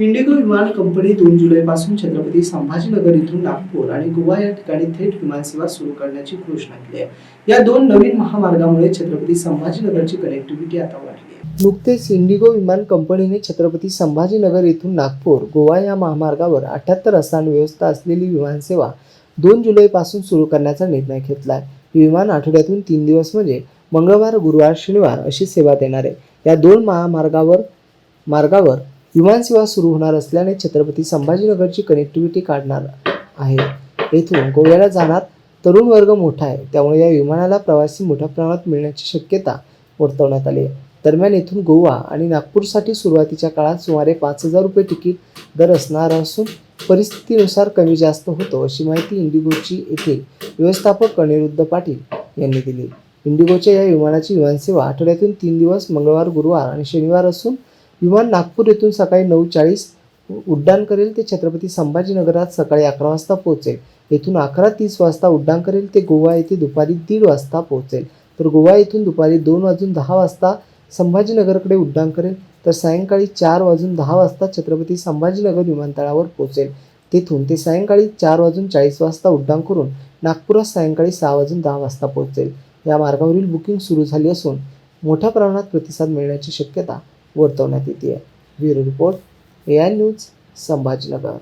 Indigo विमान company दोन जुलैपासून छत्रपती संभाजीनगर इथून नागपूर आणि गोवा या ठिकाणी थेट विमानसेवा सुरू करण्याची घोषणा केली आहे. या दोन नवीन महामार्गामुळे छत्रपती संभाजीनगरची कनेक्टिव्हिटी आता वाढली आहे. नुकतेच इंडिगो विमान कंपनीने छत्रपती संभाजीनगर इथून नागपूर गोवा या महामार्गावर अठ्याहत्तर आसन व्यवस्था असलेली विमानसेवा दोन जुलैपासून सुरू करण्याचा निर्णय घेतला आहे. ही विमान आठवड्यातून तीन दिवस म्हणजे मंगळवार गुरुवार शनिवार अशी सेवा देणार आहे. या दोन महामार्गावर मार्गावर विमानसेवा सुरू होणार असल्याने छत्रपती संभाजीनगरची कनेक्टिव्हिटी काढणार आहे. येथून गोव्याला जाणार तरुण वर्ग मोठा आहे. त्यामुळे या विमानाला प्रवासी मोठ्या प्रमाणात मिळण्याची शक्यता वर्तवण्यात आली आहे. दरम्यान येथून गोवा आणि नागपूरसाठी सुरुवातीच्या काळात सुमारे पाच हजार रुपये तिकीट दर असणार असून परिस्थितीनुसार कमी जास्त होतो अशी माहिती इंडिगोची येथे व्यवस्थापक अनिरुद्ध पाटील यांनी दिली. इंडिगोच्या या विमानाची विमानसेवा आठवड्यातून तीन दिवस मंगळवार गुरुवार आणि शनिवार असून विमान नागपूर येथून सकाळी नऊ चाळीस उड्डाण करेल. ते छत्रपती संभाजीनगरात सकाळी अकरा वाजता पोहोचेल. येथून अकरा तीस वाजता उड्डाण करेल. ते गोवा येथे दुपारी दीड वाजता पोहोचेल. तर गोवा येथून दुपारी दोन वाजून दहा वाजता संभाजीनगरकडे उड्डाण करेल. तर सायंकाळी चार वाजून दहा वाजता छत्रपती संभाजीनगर विमानतळावर पोहोचेल. तेथून ते सायंकाळी चार वाजून चाळीस वाजता उड्डाण करून नागपुरात सायंकाळी सहा वाजून दहा वाजता पोहोचेल. या मार्गावरील बुकिंग सुरू झाली असून मोठ्या प्रमाणात प्रतिसाद मिळण्याची शक्यता वर्तवण्यात येते. आहे bureau report A I news Sambhajinagar.